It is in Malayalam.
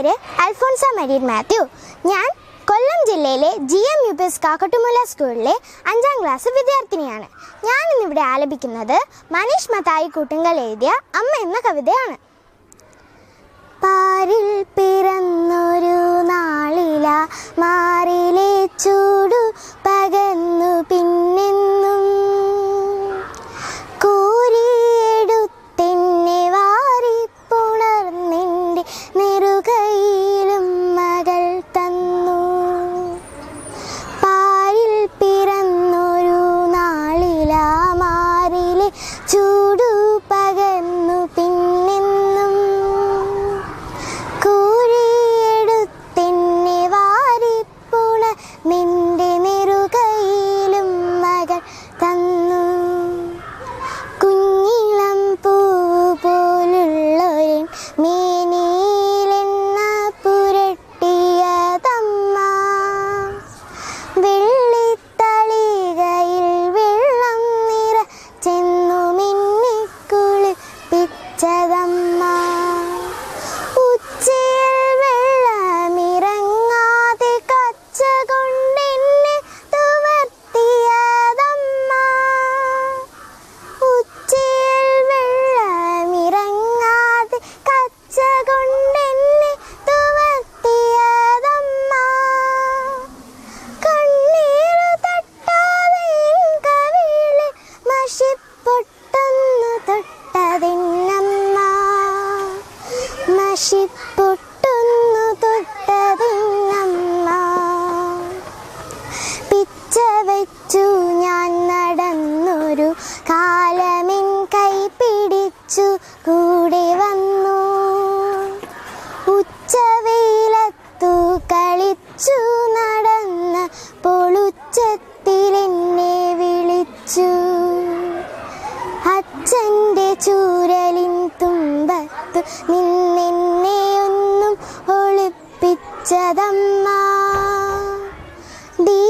പേര് അൽഫോൺസ മരീൻ മാത്യു. ഞാൻ കൊല്ലം ജില്ലയിലെ G M U P S കാക്കട്ടുമുല സ്കൂളിലെ അഞ്ചാം ക്ലാസ് വിദ്യാർത്ഥിനിയാണ്. ഞാൻ ഇന്നിവിടെ ആലപിക്കുന്നത് മനീഷ് മത്തായി കൂട്ടുങ്കൽ എഴുതിയ അമ്മ എന്ന കവിതയാണ്. പാരിൽ മഷിപ്പൊട്ടൊന്നു തൊട്ടതിന്നമ്മ മഷിപ്പൊട്ടൊന്നു ചൂരലിൻ തുമ്പത്ത് നിന്നെന്നെ ഒന്നും ഒളിപ്പിച്ചതമ്മ. ദീ